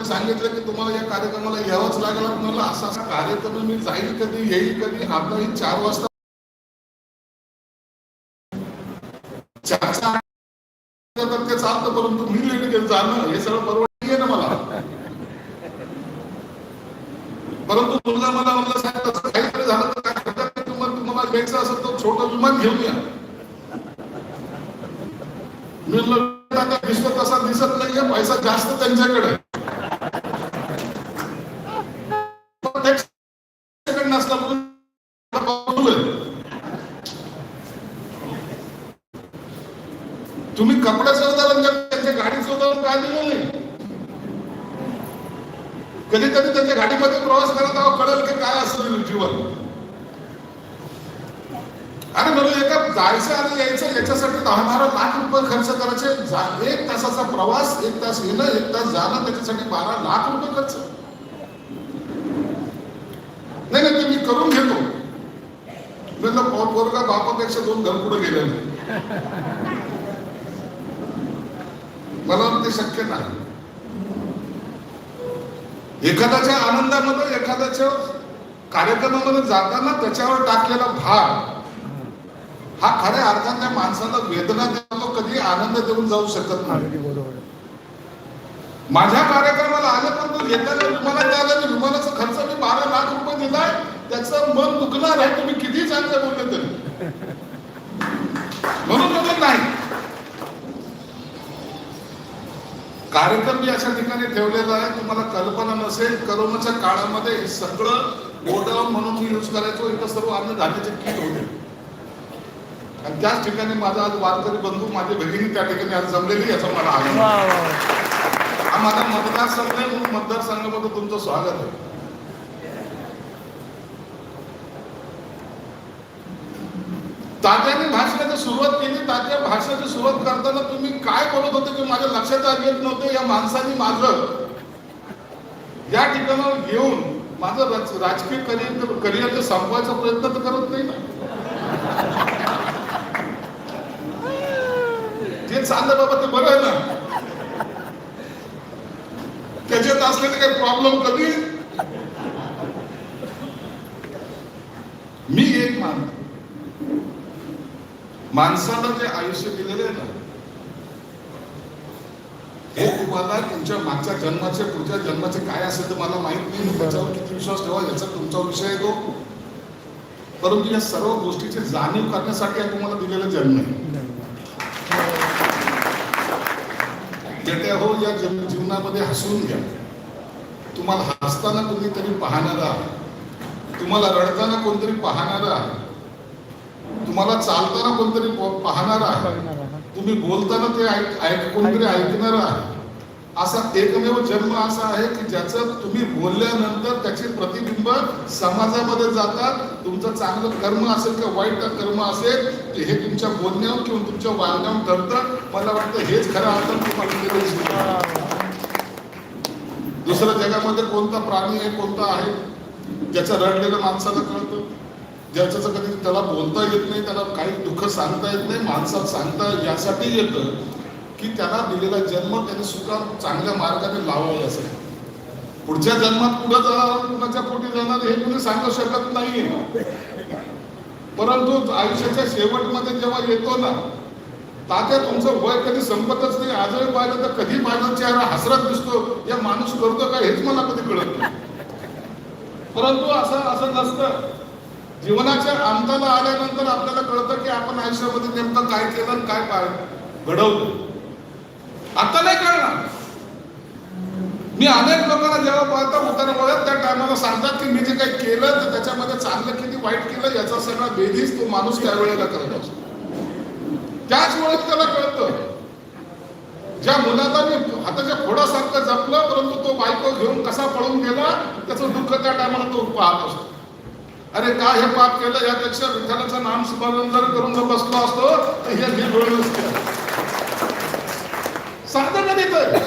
सांगितलं की तुम्हाला या कार्यक्रमाला यावंच लागेल मला असा असा कार्यक्रम मी जाईल कधी येईल कधी आता ही चार वाजता चारचा ते चालतं परंतु मी लेट गेलं जाणं हे सगळं परवडलं ना मला. परंतु मुलगा मला म्हणलं साहेब तसं काहीतरी झालं तर काय तुम्हाला तुम्हाला घ्यायचं असेल तर छोटं विमान घेऊन या मी पैसा आता दिसत तसा दिसत नाहीये पैसा जास्त त्यांच्याकडे. तुम्ही कपडे उदाहरण त्यांच्या गाडीचं उदाहरण काय दिलं नाही कधी कधी त्यांच्या गाडीमध्ये प्रवास करत आहोत कळेल की काय असेल जीवन. अरे बरोबर एका जायचं आणि यायचं याच्यासाठी दहा बारा लाख रुपये खर्च करायचे. जा- एक तासाचा प्रवास एक तास येणं एक तास जाणं त्याच्यासाठी बारा लाख रुपये खर्च. नाही नाही ते मी करून घेतो. म्हणलं पो- पोरगा बापापेक्षा दोन घर पुढे गेले मला ते शक्य नाही. एखाद्याच्या आनंदामध्ये एखाद्याच्या कार्यक्रमामध्ये जाताना त्याच्यावर टाकलेला भार हा खऱ्या अर्थाने त्या माणसाला वेदना देतो कधी आनंद देऊन जाऊ शकत नाही. माझ्या कार्यक्रमाला आलं पण तो येताना विमानात आणि विमानाचा खर्च मी बारा लाख रुपये दिलाय. त्याचं मन दुखणार आहे. तुम्ही किती चांगले बोलले तरी. म्हणून नाही. कार्यक्रम मी अशा ठिकाणी ठेवलेला आहे. तुम्हाला कल्पना नसेल करोनाच्या काळामध्ये सगळं गोडाऊन म्हणून मी यूज करायचो. इथं सर्व अन्न धान्याचे किट होते. आणि त्याच ठिकाणी माझा आज वारकरी बंधू माझी भगिनी त्या ठिकाणी आज जमलेली याचा मला आनंद हा माझा मतदारसंघ आहे म्हणून मतदारसंघामध्ये तुमचं स्वागत आहे. तात्याने भाषणाची सुरुवात केली. तात्या भाषणाची सुरुवात करताना तुम्ही काय बोलत होते की माझ्या लक्षात येत नव्हतं. या माणसाने माझं या ठिकाणावर घेऊन माझं राज- राजकीय करिअर करिअर संपवायचा प्रयत्न तर करत नाही ना. जे बाबा ते बरं आहे ना? त्याच्यात असलेले काही प्रॉब्लेम कधी? मी एक मानतो माणसाला जे आयुष्य दिलेले आहे ना हे तुम्हाला तुमच्या मागच्या जन्माचे पुढच्या जन्माचे काय असेल तर मला माहीत नाही. त्याच्यावर किती विश्वास ठेवा याचा तुमचा विषय येतो परंतु या सर्व गोष्टीची जाणीव करण्यासाठी हा तुम्हाला दिलेला जन्म आहे. बेट्या हो या जन- जीवनामध्ये हसून घ्या. तुम्हाला हसताना तुम्ही तरी पाहणार आहे तुम्हाला रडताना कोणतरी पाहणार आहे तुम्हाला चालताना कोणतरी पाहणार आहे. तुम्ही बोलताना ते ऐक ऐक कोणतरी ऐकणार आहे असा एकमेव जन्म असा आहे की ज्याचं तुम्ही बोलल्यानंतर त्याचे प्रतिबिंब समाजामध्ये जातात. तुमचं चांगलं कर्म असेल किंवा वाईट कर्म असेल ते हे तुमच्या बोलण्यावर किंवा तुमच्या वागण्यावर ठरतं मला वाटतं हेच खरं अर्थात तुम्हाला दुसऱ्या जगामध्ये कोणता प्राणी आहे कोणता आहे ज्याचं रडलेलं माणसाला कळतं? ज्याचं कधी त्याला बोलता येत नाही त्याला काही दुःख सांगता येत नाही माणसात सांगता यासाठी येतं. की त्याला दिलेला जन्म त्याने सुद्धा चांगल्या मार्गाने लावावा असेल. पुढच्या जन्मात कुठं जाणार कुणाच्या पोटी जाणार हे कुणी सांगू शकत नाही. परंतु आयुष्याच्या शेवटमध्ये जेव्हा येतो ना तात्या तुमचं वय कधी संपतच नाही आजही पाहिलं तर कधी माझा चेहरा हसरत दिसतो या माणूस करतो का हेच मला कधी कळत नाही. परंतु असं असं नसतं. जीवनाच्या अंताला आल्यानंतर आपल्याला कळतं की आपण आयुष्यामध्ये नेमकं काय केलं आणि काय पाय घडवलं. आता नाही कळणार मी अनेक लोकांना जेव्हा पाहतो उतारवळत त्या टायमाला सांगतात की मी जे काही केलं तर त्याच्यामध्ये चांगलं किती वाईट केलं याचा सगळा बेधीच तो माणूस त्यावेळेला करत असतो. त्याच वेळेस त्याला कळतं ज्या मुलाला मी हाताच्या फोडासारखं जपलं परंतु तो बायको घेऊन कसा पळून गेला त्याचं दुःख त्या टायमाला तो पाहत असतो. अरे काय हे पाप केलं? यापेक्षा विठ्ठलाचं नाम स्मरण जर करून जर बसलो असतो तर हे हे वेळ सांगता कधी तर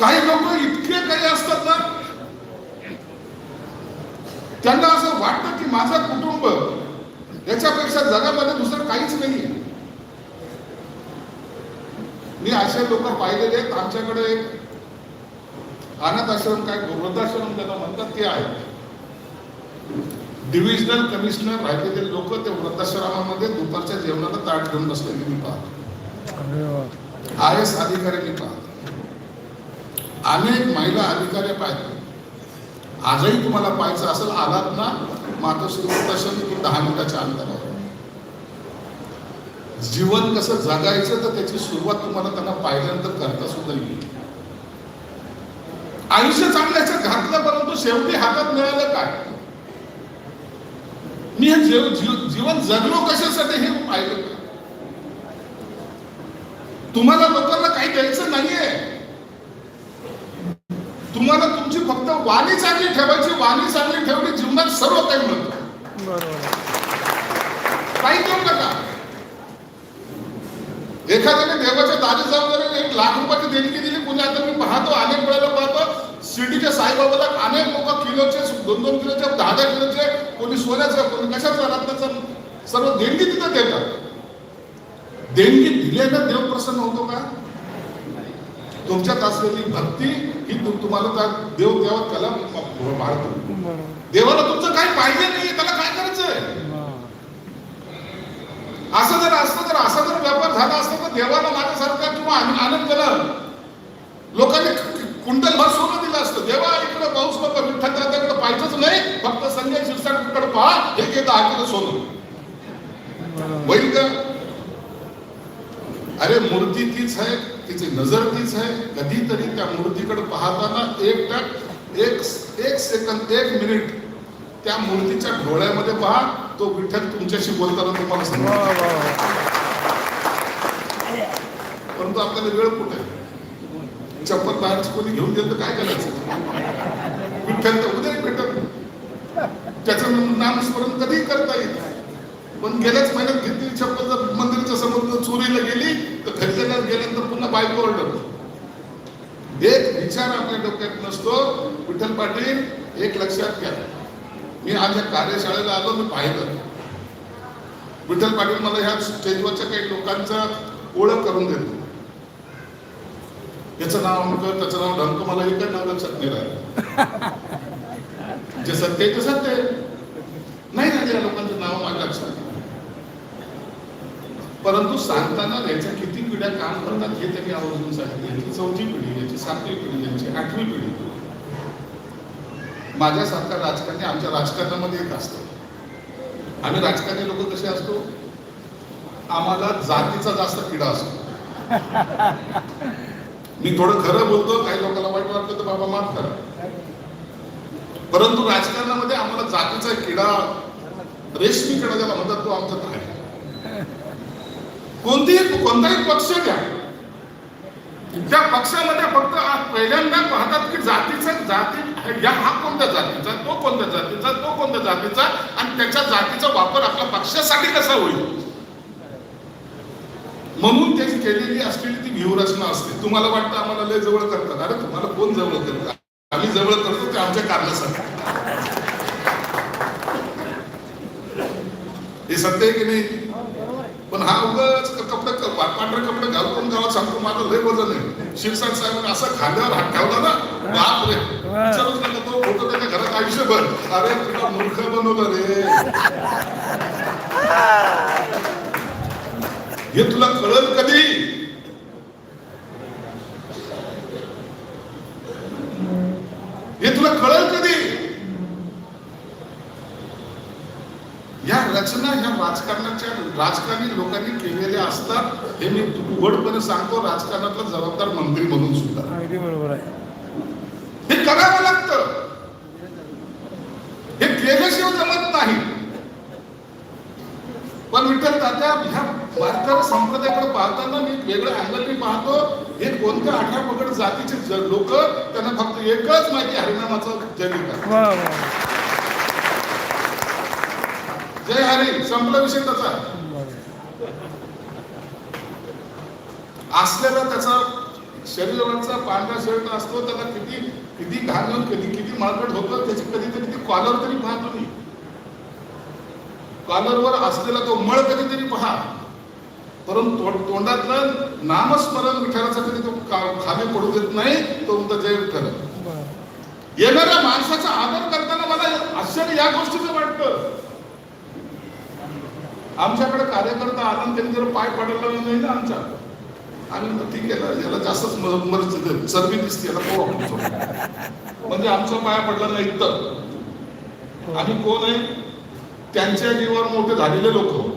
काही लोक इतके काही असतात ना त्यांना असं वाटतं की माझं कुटुंब याच्यापेक्षा जगामध्ये दुसरं काहीच नाही मी असे लोक पाहिलेले आहेत. आमच्याकडे एक अनाथ आश्रम काय वृद्धाश्रम त्याला म्हणतात ते आहे. डिव्हिजनल कमिशनर राहिलेले लोक ते वृद्धाश्रमामध्ये दुपारच्या जेवणाला ताट घेऊन बसलेले मी पाहतो. आय एस अधिकारी मी पाहतो. अनेक महिला अधिकारी पाहतो आजही तुम्हाला पाहायचं असेल आलात ना मातोश्री वृद्धाश्रम की दहा मिनिटाच्या अंतरावर. जीवन कसं जगायचं तर त्याची सुरुवात तुम्हाला त्यांना पाहिल्यानंतर करता सुद्धा येईल. आयुष्य चांगल्याचं घातलं परंतु शेवटी हातात मिळालं काय? मी हे जीव- जीवन जगलो कशासाठी हे पाहिलं? का तुम्हाला लोकांना काही द्यायचं नाहीये. तुम्हाला तुमची फक्त वाणी चांगली ठेवायची वाणी चांगली ठेवली जीवनात सर्व काही मिळतं. बरोबर. काही देऊ नका. एखाद्याने देवाच्या दारी जाऊन एक लाख रुपयाची देणगी दिली पुण्यात तर मी पाहतो अनेक वेळेला पाहतो शिर्डीच्या साईबाबाला अनेक लोक किलोचे दोन दोन किलोचे दहा दहा किलोचे कोणी सोन्याचं कोणी कशाचं रत्नाचं सर्व देणगी तिथं देतात. देणगी दिल्यानं देव प्रसन्न होतो का? तुमच्यात असलेली भक्ती ही तुम्हाला त्या देव देवा त्याला वाढतो बरोबर. देवाला तुमचं काही पाहिजे नाही त्याला काय करायचंय. असं जर असतं तर असा जर व्यापार झाला असता तर देवाला माझ्यासारखा किंवा आन- आनंद झाला लोकांनी कुंडल भर सोनं दिलं असतं. देवा इकडे पाऊस नको विठ्ठल दादाकडे पाहिजेच नाही. फक्त संजय शिरसाटकडे पहा हे घे दहा किलो सोनं. होईल का? अरे मूर्ती तीच आहे तिची नजर तीच आहे. कधीतरी त्या मूर्तीकडे पाहताना एक टक एक एक सेकंद एक मिनिट त्या मूर्तीच्या डोळ्यामध्ये पहा तो विठ्ठल तुमच्याशी बोलताना तुम्हाला सांगा. परंतु आपल्याला वेळ कुठे? चप्पल बाहेरची कोणी घेऊन तर काय करायचं? विठ्ठल तर उद्या भेटत त्याचं नामस्मरण कधी करता येईल? पण गेल्याच महिन्यात घेतली चप्पल जर मंदिराच्या समोर चोरीला गेली गेल्यानंतर पुन्हा एक विचार आपल्या डोक्यात नसतो विठ्ठल पाटील एक लक्षात घ्या. मी आज या कार्यशाळेला आलो मी पाहिलं. विठ्ठल पाटील मला ह्या स्टेजवरच्या काही लोकांचा ओळख करून देतो याचं नाव अमकं त्याचं नाव ढमकं मला एकच नाव लक्षात नाही राहिलं. जे सत्य ते सत्य नाही ना या लोकांचं नाव माझ्या लक्षात. परंतु सांगताना याच्या किती पिढ्या काम करतात. हे त्यांनी आवर्जून सांगितलं. याची चौथी पिढी याची सातवी पिढी याची आठवी पिढी. माझ्यासारखा राजकारणी आमच्या राजकारणामध्ये एक असतो. आम्ही राजकारणी लोक कसे असतो? आम्हाला जातीचा जास्त किडा असतो. मी थोडं खरं बोलतो काही लोकांना वाईट वाटलं तर बाबा माफ करा. परंतु राजकारणामध्ये आम्हाला जातीचा किडा रेशमी किडा ज्याला म्हणतात तो आमचा आहे. कोणतीही कोणताही पक्ष घ्या. त्या पक्षामध्ये फक्त आज पहिल्यांदा पाहतात की जातीचा जाती या हा कोणत्या जातीचा तो कोणत्या जातीचा तो कोणत्या जातीचा आणि त्याच्या जातीचा वापर आपल्या पक्षासाठी कसा होईल? म्हणून त्याची केलेली असलेली ती व्यूहरचना असते. तुम्हाला वाटतं आम्हाला लय जवळ करतात. अरे तुम्हाला कोण जवळ करतात आम्ही जवळ करतो ते आमच्या कारणासाठी. हे सत्य आहे की नाही? पण हा उगाच कपडे पांढरे कपडे घालून गावात सांगतो माझं लय वजन आहे. शिरसाट साहेब असं खांद्यावर हात ठेवला ना बाप रे. विचारूच नका तो होतो त्याच्या घरात आयुष्यभर. अरे तुला मूर्ख बनवलं रे. हे तुला कळल कधी हे तुला कळल कधी या रचना ह्या राजकारणाच्या राजकारणी लोकांनी केलेल्या असतात हे मी उघडपणे सांगतो राजकारणातला जबाबदार मंत्री म्हणून सुद्धा. अगदी बरोबर आहे. हे करावं लागतं. हे केल्याशिवाय जमत नाही. पण विठ्ठल तात्या ह्या भारताच्या संप्रदायाकडे पाहताना मी वेगळ्या अँगलने पाहतो. हे कोणत्या आठ्या पगड जातीचे लोक त्यांना फक्त एकच माहिती हरिनामाचा वा. जय हरी संपला विषय त्याचा. असलेला त्याचा शरीरावरचा पांढरा शर्ट असतो त्याला किती किती घालून कधी किती माळकट होतं त्याची कधीतरी ती कॉलर तरी पाहतो मी कॉलरवर असलेला तो मळ कधीतरी पहा परंतु तोंड- तोंडातलं नामस्मरण विठ्ठलाचं कधी तो खाली पडू देत नाही तो म्हणतो जय विठ्ठल. येणाऱ्या माणसाचा आदर करताना मला आश्चर्य या गोष्टीचं वाटतं आमच्याकडे कार्यकर्ता आणि त्यांनी जर पाय पडायला नाही ना आमच्या. आम्ही म्हणतो, ठीक आहे ना याला जास्तच म- मर- चरबी दिसते याला थोडं. म्हणजे आमचा पाया पडला नाही तर. आम्ही कोण आहे? त्यांच्या जीवावर मोठे झालेले लोक.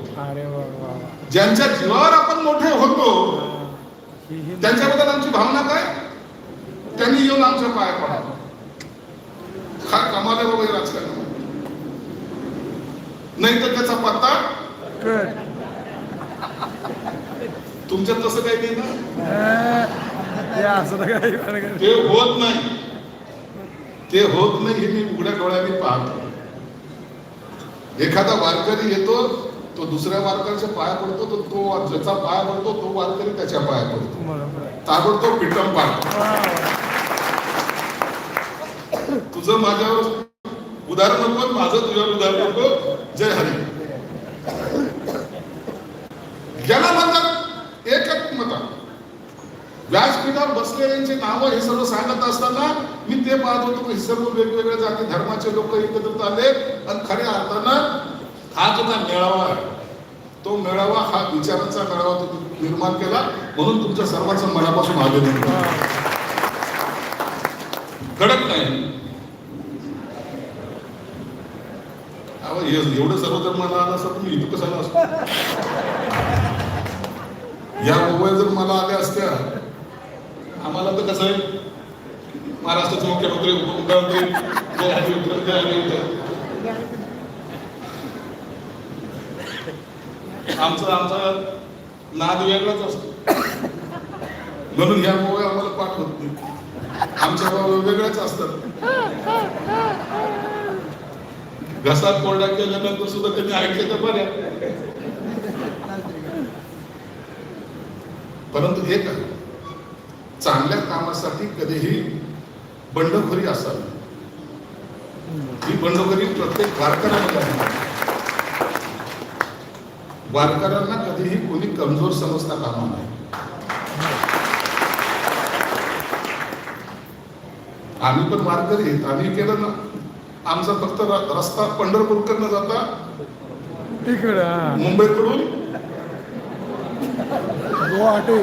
ज्यांच्या जीवावर आपण मोठे होतो त्यांच्याबद्दल आमची भावना काय? त्यांनी येऊन आमच्या पाया पडा. काय कमाल हे राजकारण. नाही तर त्याचा पत्ता. तुमच्यात तसं काही नाही ना? असं तर? ते होत नाही. ते होत नाही हे मी उघड्या डोळ्याने पाहतो. एखादा वारकरी येतो तो दुसऱ्या वारकऱ्याच्या पाया पडतो तो तो ज्याचा पाया पडतो तो वारकरी त्याच्या पाया पडतो. ताबडतोब पिटम पाडतो वा. तुझं माझ्यावर उदाहरण नको माझं तुझ्यावर उदाहरण नको जय हरी. ज्याला म्हणतात एकत्मता व्यासपीठावर बसलेल्यांची नावं हे सर्व सांगत असताना मी ते पाहत होतो हे सर्व वेगवेगळ्या जाती धर्माचे लोक एकत्रित आले आणि खऱ्या अर्थानं हा जो काय मेळावा आहे तो मेळावा हा विचारांचा मेळावा तो निर्माण केला म्हणून तुमच्या सर्वांचं मनापासून अभिनंदन. वा. कडक नाही. अहो, एवढं सर्व जर मला आलं असं तुम्ही मी इथं कशाला असतो. या मोबाईल जर मला आल्या असत्या आम्हाला तर कसं आहे? महाराष्ट्राचे मुख्यमंत्री उपमुख्यमंत्री जय हरी आमचा आमचा नाद वेगळाच असतो. म्हणून ह्या मोबाईल आम्हाला पाठवत नाही. आमच्या बाबा वेगळ्याच असतात. घसात कोरडा केल्यानंतर सुद्धा त्यांनी ऐकले तर बऱ्या. परंतु एक आहे, चांगल्या कामासाठी कधीही बंडखोरी असावी. ही बंडखोरी प्रत्येक वारकऱ्यामध्ये आहे. वारकऱ्यांना कधीही कोणी कमजोर समजता कामा नाही आम्ही पण वारकरी आम्ही केलं ना. आमचा फक्त रस्ता पंढरपूरकडनं जाता. हा. मुंबईकडून गुवाहाटी.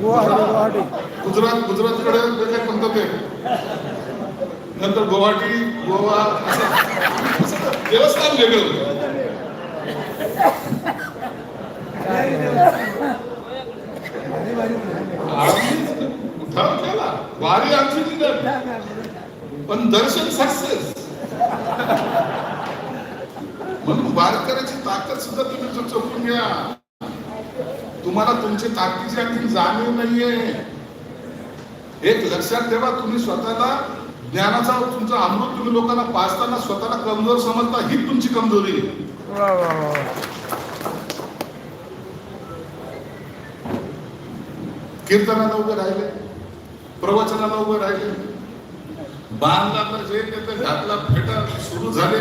गुवाहाटी गुजरात गुजरातकडे वेगळे नंतर गुवाहाटी गोवा देवस्थान वेगळं. होतं आम्ही उठाव केला वारी आमची पण दर्शन सक्सेस म्हणून वारकऱ्याची ताकद सुद्धा तुम्ही जो चोखून घ्या. तुम्हाला तुमची ताकदीची आणखी जाणीव नाहीये. एक लक्षात ठेवा तुम्ही स्वतःला ज्ञानाचा तुमचा अमृत तुम्ही लोकांना पाचताना स्वतःला कमजोर समजता ही तुमची कमजोरी. कीर्तनाला उभे राहिले प्रवचनाला उभे राहिले. बांधला तर जे घातला फेटा सुरू झाले.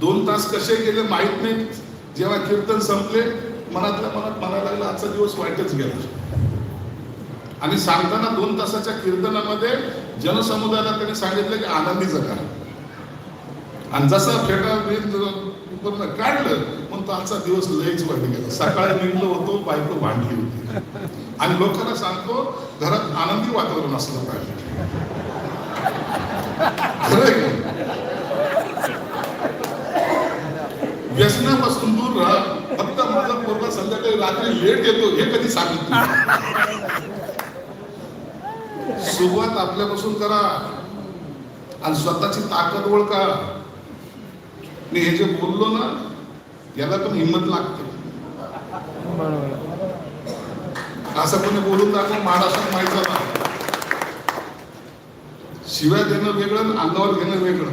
दोन तास कसे गेले माहीत नाही. जेव्हा कीर्तन संपले मनातल्या मनात मला लागला आजचा दिवस वाईटच गेला. आणि सांगताना दोन तासाच्या कीर्तनामध्ये जनसमुदायाला त्यांनी सांगितलं की आनंदी जगा आणि जसा फेटा काढलं मग तो आजचा दिवस लयच वाईट गेला. सकाळी निघलो होतो बायको भांडली होती. आणि लोकांना सांगतो घरात आनंदी वातावरण असलं पाहिजे खरं आहे का? व्यसनापासून दूर राहा. फक्त माझा पोरगा संध्याकाळी रात्री लेट येतो हे कधी सांगितलं सुरुवात आपल्यापासून करा. आणि स्वतःची ताकद ओळखा. मी हे जे बोललो ना याला पण हिंमत लागते. असं कोणी बोलून दाखव महाराष्ट्रात माहिती ना शिव्या देणं वेगळं आणि अंगावर घेणं वेगळं.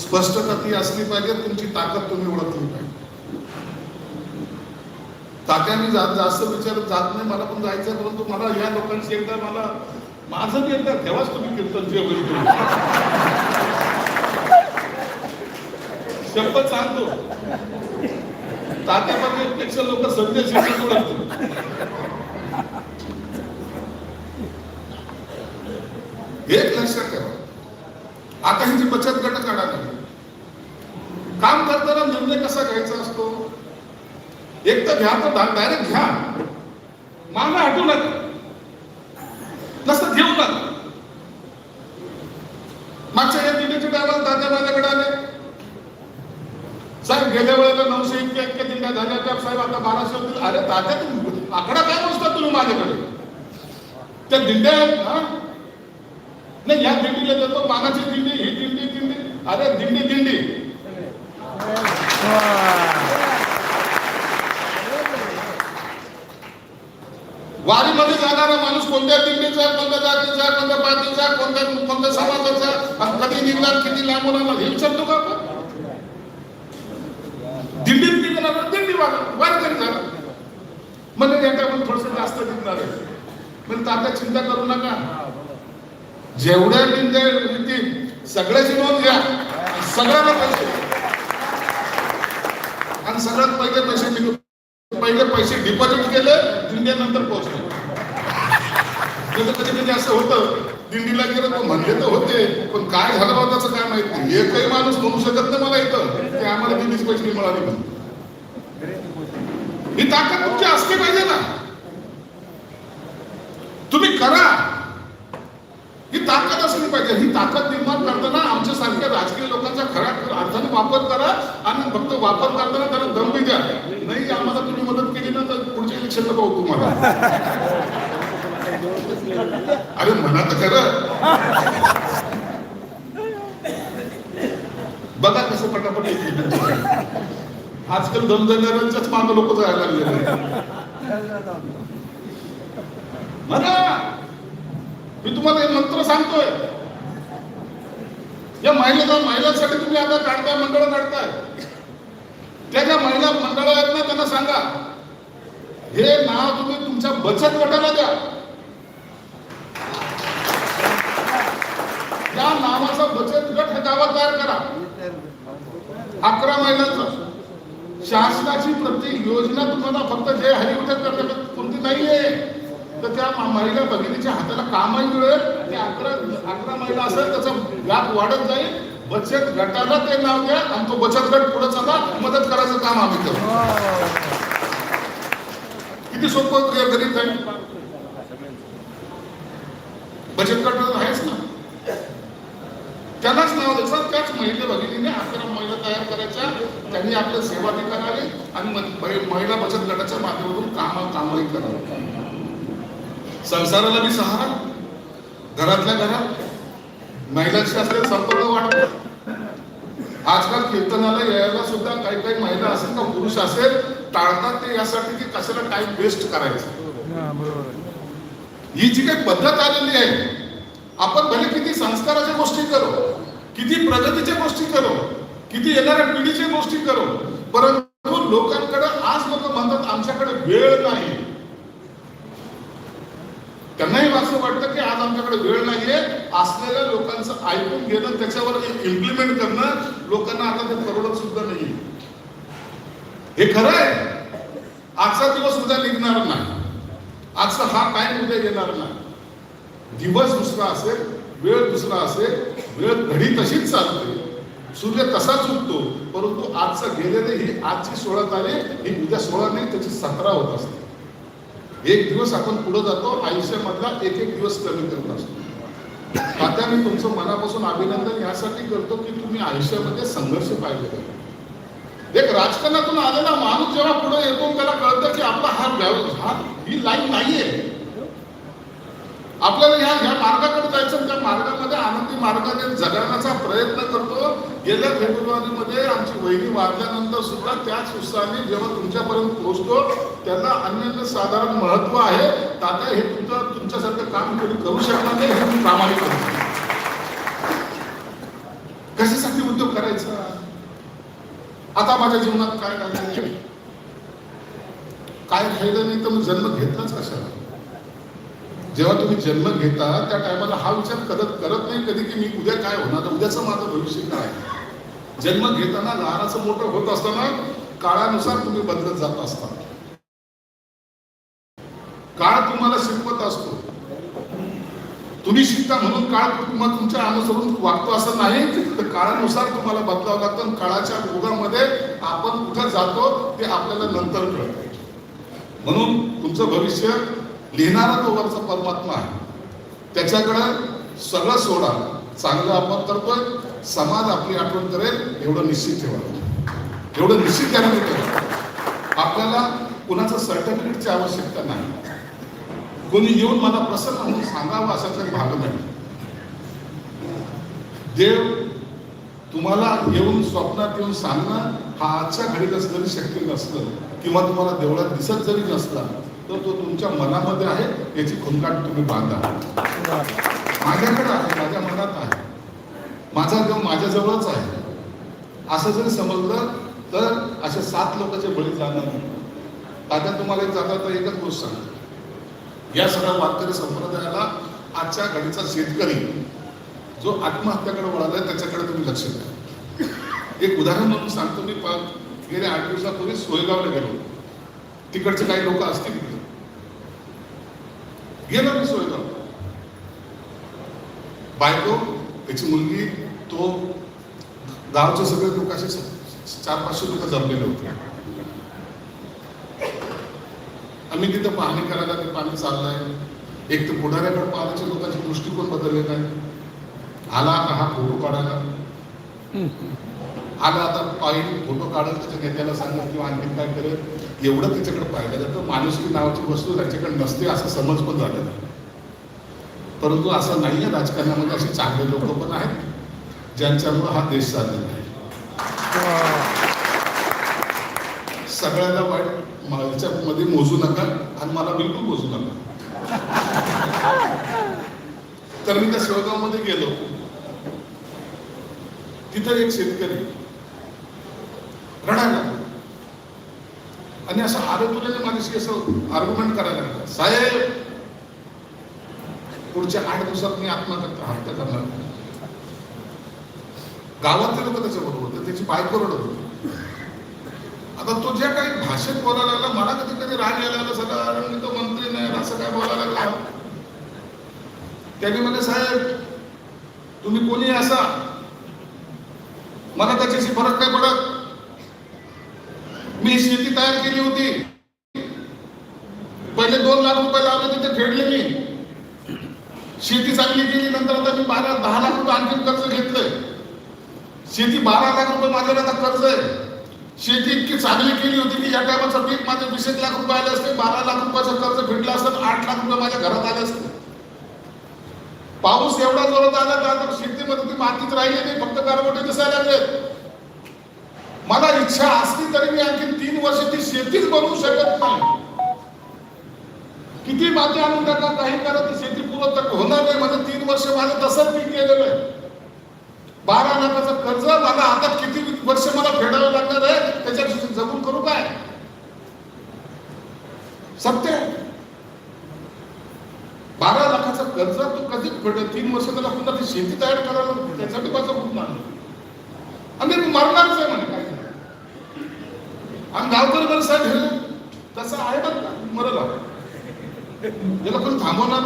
स्पष्टता ती असली पाहिजे तुमची ताकद तुम्ही ओळखली पाहिजे. तात्याने जात जास्त विचारत जात नाही मला पण जायचं परंतु मला या लोकांशी एकदा मला माझं बी एकदा तेव्हाच तुम्ही कीर्तन जे होईल शब्द शपथ सांगतो तात्यापेक्षा लोक संजय शिक्षण ओळखतात एक लक्षात ठेवा. आता ही जी बचत गट काढावी. काम करताना निर्णय कसा घ्यायचा असतो? एक तर घ्या तर डायरेक्ट घ्या. मागणं हटू नका. नसतं घेऊ नका. मागच्या या दिल्लीचे टायमाला दादा माझ्याकडे आले. साहेब गेल्या वेळेला नऊशे इतक्या इतक्या दिल्या. झाल्या त्या साहेब आता बाराशे होतील. अरे दादा तुम्ही आकडा काय मोजता तुम्ही माझ्याकडे? त्या दिंड्या आहेत ना? नाही या दिंडीला देतो मानाची दिंडी ही दिंडी दिंडी. अरे दिंडी दिंडी. वारीमध्ये जाणारा माणूस कोणत्या दिंडीचा आहे, कोणत्या जातीचा आहे, कोणत्या पार्टीचा आहे, कोणत्या कोणत्या समाजाचा आहे, आणि कधी निघणार किती लांबून आणणार हे विचारतो का आपण? दिंडीत निघणार दिंडी वागा वारकरी झाला म्हणजे या टायमाला थोडस जास्त निघणार आहे. पण आता चिंता करू नका. जेवढ्या दिंड्या येतील सगळ्याची नोंद घ्या. सगळ्यांना पैसे आणि सगळ्यात पहिले पैसे पहिले पैसे डिपॉझिट केले दिंड्यानंतर पोहोचले. कधी कधी कधी असं होतं दिंडीला गेलं तर म्हणले तर होते पण काय झालं होतं त्याचं काय माहीत नाही. एकही माणूस म्हणू शकत नाही मला इथं की आम्हाला दिंडीच पैसे नाही मिळाले म्हणून. ही ताकद तुमची असली पाहिजे ना. तुम्ही करा. असली पाहिजे. ही ताकद निर्माण करताना आमच्या सारख्या राजकीय लोकांचा खरा अर्थाने वापर करा आणि फक्त वापर करताना त्याला दम द्या. नाही आम्हाला तुम्ही मदत केली ना तर पुढच्या इलेक्शनला पाहू तुम्हाला. अरे म्हणा तर खरं. बघा कसं पटापट आजकाल दम देणाऱ्यांच्याच मागे लोक जायला लागले म्हणा. मी तुम्हाला हे मंत्र सांगतोय. या महिला महिलांसाठी तुम्ही आता काढताय मंडळ काढताय. त्या ज्या महिला मंडळ आहेत ना त्यांना सांगा. हे नाव तुम्ही तुमच्या बचत गटाला द्या. या नावाचा बचत गट हे गावात तयार करा. अकरा महिलांचा शासनाची प्रत्येक योजना तुम्हाला फक्त जे हरिवटत करण्यात कोणती नाहीये. तर त्या महिला भगिनीच्या हाताला कामही मिळेल. ते अकरा अकरा महिला असेल त्याचा व्याप वाढत जाईल. बचत गटाला ते नाव द्या आणि तो बचत गट पुढे चला मदत करायचं काम आम्ही करू किती सोपं गरीब आहे? बचत गट आहेच ना. त्यांनाच नाव द्यायचं त्याच महिला भगिनीने अकरा महिला तयार करायच्या. त्यांनी आपल्या सेवा ते करावी आणि महिला बचत गटाच्या माध्यमातून काम कामही करावं. संसाराला बी सहारा घरातल्या घरात महिलांशी असलेला संपर्क वाढतो आजकाल कीर्तनाला यायला सुद्धा काही काही महिला असेल का पुरुष असेल टाळतात ते यासाठी की कशाला टाइम वेस्ट करायचा? हा. ही जी काही पद्धत आलेली आहे आपण भले किती संस्काराच्या गोष्टी करू किती प्रगतीच्या गोष्टी करू किती येणाऱ्या पिढीच्या गोष्टी करू परंतु लोकांकडे आज लोक म्हणतात आमच्याकडे वेळ नाही. त्यांनाही असं वाटतं की आज आमच्याकडे वेळ नाहीये. असलेल्या लोकांचं ऐकून घेणं त्याच्यावर इम्प्लिमेंट करणं लोकांना आता ते परवडत सुद्धा नाही हे खरं आहे. आजचा दिवस उद्या निघणार नाही. आजचा हा टाइम उद्या येणार नाही. दिवस दुसरा असेल वेळ दुसरा असेल वेळ घडी तशीच चालते. सूर्य तसाच उगतो परंतु आजचं गेलेले ही आजची सोळा तारीख ही उद्या सोळा नाही त्याची सतरा होत असते. एक दिवस आपण पुढे जातो आयुष्यामधला एक एक दिवस कमी करत असतो. आता मी तुमचं मनापासून अभिनंदन यासाठी करतो की तुम्ही आयुष्यामध्ये संघर्ष पाहिजे. एक राजकारणातून आलेला माणूस जेव्हा पुढे येतो त्याला कळतं की आपला हा हा ही लाईन नाहीये. आपल्याला ह्या ह्या मार्गाकडे जायचं आणि त्या मार्गामध्ये आनंदी मार्गाने जगण्याचा प्रयत्न करतो. गेल्या फेब्रुवारीमध्ये आमची वहिनी वाढल्यानंतर सुद्धा त्याच उत्साहाने जेव्हा तुमच्यापर्यंत पोहोचतो त्यांना अन्य साधारण महत्त्व आहे. तात्या हे तुमचं तुमच्यासारखं काम कोणी करू शकणार नाही हे प्रामाणिक कशासाठी उद्योग करायचा? आता माझ्या जीवनात काय राहिलं काय राहिलं नाही तर मी जन्म घेतलाच कशाला? जेव्हा तुम्ही जन्म घेता त्या टायमाला हा विचार करत करत नाही कधी की मी उद्या काय होणार? उद्याचं माझं भविष्य काय जन्म घेताना लहानाचं मोठं होत असताना काळानुसार तुम्ही बदलत जात असता. काळ तुम्हाला शिकवत असतो. तुम्ही शिकता म्हणून काळ तुम्हाला तुमच्या अनुसरून वागतो असं नाही. तर काळानुसार तुम्हाला बदलावं लागतं काळाच्या भोगामध्ये आपण कुठं जातो ते आपल्याला नंतर कळत. म्हणून तुमचं भविष्य लिहिणारा तो वरचा परमात्मा आहे. त्याच्याकडं सगळं सोडा. चांगलं आपण करतोय समाज आपली आठवण करेल एवढं निश्चित ठेवा. एवढं निश्चित त्याने आपल्याला कुणाचं सर्टिफिकेटची आवश्यकता नाही. कोणी येऊन मला प्रसन्न म्हणून सांगावं असं काही भाग नाही. देव तुम्हाला येऊन स्वप्नात येऊन सांगणं हा आजच्या घडीला जरी शक्य नसलं किंवा तुम्हाला देवळात दिसत जरी नसला तर तो तुमच्या मनामध्ये आहे याची खुणकाट तुम्ही बांधा. माझ्याकडे आहे माझ्या मनात आहे. माझा देव माझ्याजवळच आहे. असं जरी समजलं तर असे सात लोकांचे बळी जाणार नाही. आता तुम्हाला एक जाता तर एकच गोष्ट सांगतो. या सगळ्या वारकरी संप्रदायाला आजच्या घडीचा शेतकरी जो आत्महत्याकडे वळाला त्याच्याकडे तुम्ही लक्ष द्या. एक उदाहरण म्हणून सांगतो मी गेल्या आठ दिवसापूर्वी सोयगावला गेलो. तिकडचे काही लोक असतील. गेलो मी सोयगाव बायको त्याची मुलगी तो गावचे सगळे लोक असे चार पाचशे लोक जमलेले होते. आम्ही तिथं पाहणी करायला ते पाणी चाललंय. एक तर पुढाऱ्याकडे पाहण्याच्या लोकांचे दृष्टिकोन बदललेला आहे. आला आता हा फोटो काढायला. आला आता पाहिजे फोटो काढत त्याच्या नेत्याला सांगत किंवा आणखी काय करेल. एवढं त्याच्याकडे पाहिलं जातं. माणुसकी नावाची वस्तू त्याच्याकडे नसते असा समज पण झालेला परंतु असं नाही आहे राजकारणामध्ये असे चांगले लोक पण आहेत ज्यांच्यामुळे हा देश चाललेला आहे. सगळ्यांना वाईट ह्याच्यामध्ये याच्यामध्ये मोजू नका आणि मला बिलकुल मोजू नका. तर मी त्या सेवगावमध्ये गेलो. तिथं एक शेतकरी रडायला असं आरोग्याने माझ्याशी असं आर्ग्युमेंट करायला लागला साहेब पुढच्या आठ दिवसात मी आत्महत्या हत्या करणार. गावातले लोक त्याच्याबरोबर होते त्याची बायको रडत होती. आता तो ज्या काही भाषेत बोलायला लागला मला कधी कधी राग यायला लागला सगळा अरे मी तो मंत्री नाही असं काय बोलायला लागला? त्यांनी म्हणे साहेब तुम्ही कोणी असा? मला त्याच्याशी फरक नाही पडत. मी शेती तयार केली होती. पहिले दोन लाख रुपये लावले तिथे फेडले मी. शेती चांगली केली नंतर आता मी बारा दहा लाख रुपये आणखी कर्ज घेतलंय. शेती बारा लाख रुपये माझ्याकडे आता कर्ज आहे. शेती इतकी चांगली केली होती की या टायमाचं पीक माझे वीस एक लाख रुपये आले असते बारा लाख रुपयाचं कर्ज फेडलं असतं आठ लाख रुपये माझ्या घरात आले असते. पाऊस एवढा जोरात आला तर शेतीमध्ये ती मातीच राहिली नाही फक्त गारगोटे दिसायला लागले मला इच्छा असली तरी मी आणखी तीन वर्ष ती शेतीच बनवू शकत नाही. किती माती आणून टाका काही करा ती शेती पूर्ण तर होणार नाही. माझं तीन वर्ष माझं तसंच पीक गेलेलं आहे. बारा लाखाचं कर्ज मला आता किती वर्ष मला फेडावं लागणार आहे त्याच्यात जगून करू काय? सत्य आहे. बारा लाखाचा कर्ज तू कधी फेड तीन वर्ष त्याला पुन्हा ती शेती तयार करायला त्यासाठी माझं खूप मान आणि मरणारच आहे म्हणे. आणि गावकर बरं साहेब हे तसं आहे बघ ना मरला. याला पण थांबवणार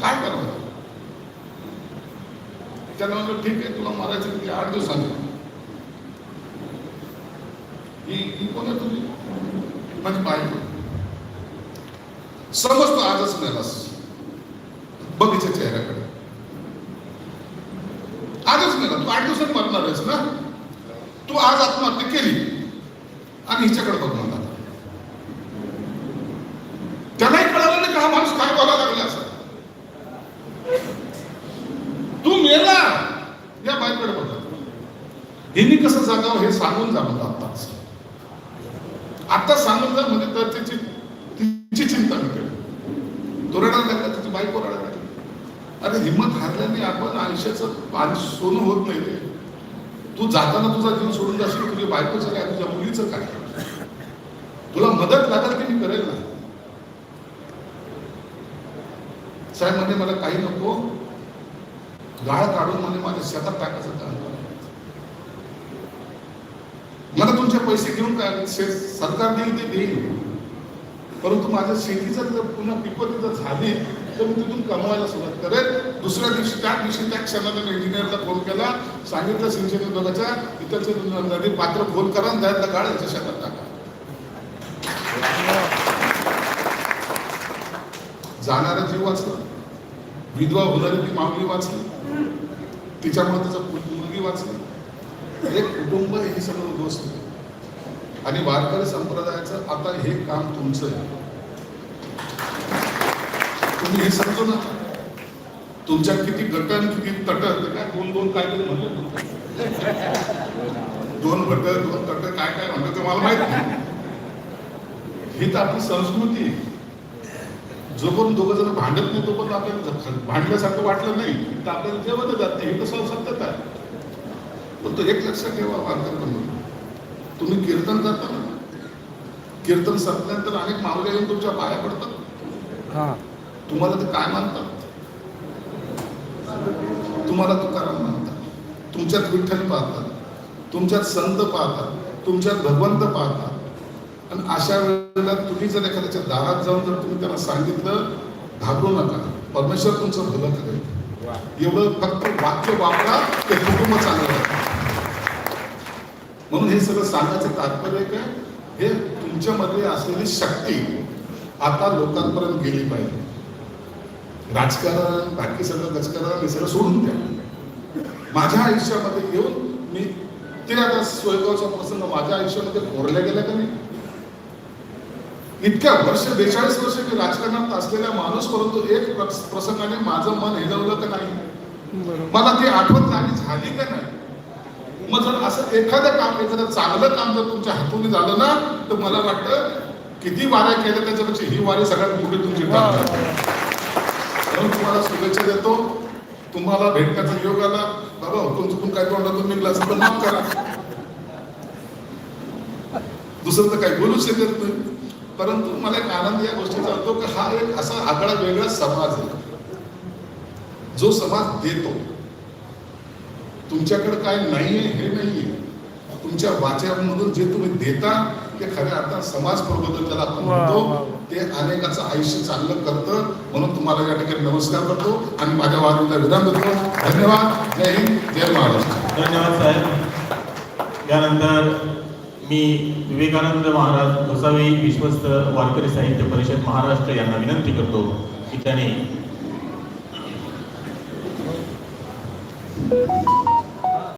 काय करावं? त्यानं म्हणलं ठीक आहे तुला मारायचं की आठ दिवसांनी ही ही कोण आहे तुझी म्हणजे पाहिजे समजतो आजच मेलास. बघितच्या चेहऱ्याकडे आजच मेला तू आठ दिवसात मरणार आहेस ना तू आज आत्महत्या केली. आणि हिच्याकडे बघ म्हणतात त्यालाही कळालं नाही का हा माणूस काय बोलायला लागला असं तू मेला. या बाईकडे बघा. हिने कसं जागावं हे सांगून जा मला आत्ताच. आता सांगून जा म्हणजे तर तिची तिची चिंता मी तो रडायला लागला तिची बायको रडायला लागली. अरे हिंमत हारल्याने आपण आयुष्याचं पाणी सोनं होत नाही तू जाताना तुझा जीव सोडून जाशील तुझ्या बायकोचं काय तुझ्या मुलीचं काय? तुला मदत लागेल की मी करेल ना? साहेब म्हणे मला काही नको. गाळ काढून म्हणे माझ्या शेतात टाकायचं काम मला तुमचे पैसे घेऊन काय सरकार देईल ते देईल. परंतु माझ्या शेतीचं पुन्हा पिकं झाले झाली तर मी तिथून कमवायला सुरुवात करेल. दुसऱ्या दिवशी त्या दिवशी त्या क्षणाला इंजिनियरला फोन केला. सांगितलं सिंचन विभागाच्या इथं नदी पात्र फोन करा आणि त्यातला गाळ याच्या शेतात टाका. जाणारा जीव वाचला. विधवा होणारी ती माऊली वाचली. तिच्यामुळे त्याचा मुलगी वाचली. हे कुटुंब हे सगळं उद्ध्वस्त. आणि वारकरी संप्रदायाचं आता हे काम तुमचं आहे. तुम्ही हे समजू नका तुमच्या किती गट आणि किती तट काय दोन दोन काय तरी म्हणले दोन गट दोन तट काय काय म्हणलं ते मला माहीत नाही. ही तर आपली संस्कृती आहे. जोपर्यंत दोघं जण भांडत नाही तोपर्यंत आपल्याला भांडल्यासारखं वाटलं नाही तर आपल्याला जेवण जात नाही. हे तर सत्यता आहे. पण तो एक लक्षात ठेवा वारकर म्हणून तुम्ही कीर्तन करता ना. कीर्तन संपल्यानंतर अनेक मावल्या येऊन तुमच्या पाया पडतात. हा. तुम्हाला ते काय मानतात? तुम्हाला तुकाराम मानतात. तुमच्यात विठ्ठल पाहतात. तुमच्यात संत पाहतात. तुमच्यात भगवंत पाहतात. आणि अशा वेळेला तुम्ही जर एखाद्याच्या दारात जाऊन जर तुम्ही त्यांना सांगितलं घाबरू नका. परमेश्वर तुमचं भलं करेल. एवढं फक्त वाक्य वापरा ते कुटुंब चांगलं राहतं. म्हणून हे सगळं सांगायचं तात्पर्य काय? हे तुमच्यामध्ये असलेली शक्ती आता लोकांपर्यंत गेली पाहिजे. राजकारण बाकी सगळं गजकारण हे सगळं सोडून द्या. माझ्या आयुष्यामध्ये येऊन मी ते आता स्वयंपाचा प्रसंग माझ्या आयुष्यामध्ये कोरल्या गेला का नाही? इतक्या वर्ष बेचाळीस वर्ष मी राजकारणात असलेला माणूस परंतु एक प्रस- प्रसंगाने माझं मन हेलवलं का नाही. मला ती आठवण जागी झाली का नाही? मग जर असं एखादं काम एखादं चांगलं काम जर तुमच्या हातून झालं ना तर मला वाटतं किती वाऱ्या केल्या त्याच्यापेक्षा ही वारी सगळ्यात मोठी तुमची. म्हणून तुम्हाला शुभेच्छा देतो. तुम्हाला भेटण्याचा योग आला. बाबा हुकूम चुकून काय तोंडातून निघला असेल तर माफ करा. दुसरं तर काही बोलू शकत नाही. परंतु मला एक आनंद या गोष्टीचा होतो की हा एक असा आगळा वेगळा समाज आहे. जो समाज देतो. तुमच्याकडे काय नाहीये हे नाहीये. तुमच्या वाच्यामधून जे तुम्ही देता ते खऱ्या अर्थात समाज प्रबोधन त्याला आपण म्हणतो ते अनेकाचं आयुष्य चांगलं करतं म्हणून तुम्हाला या ठिकाणी नमस्कार करतो आणि माझ्या वारीला विधान देतो धन्यवाद. जय हिंद जय महाराष्ट्र. धन्यवाद साहेब. यानंतर मी विवेकानंद महाराज गोसावी विश्वस्त वारकरी साहित्य परिषद महाराष्ट्र यांना विनंती करतो की त्याने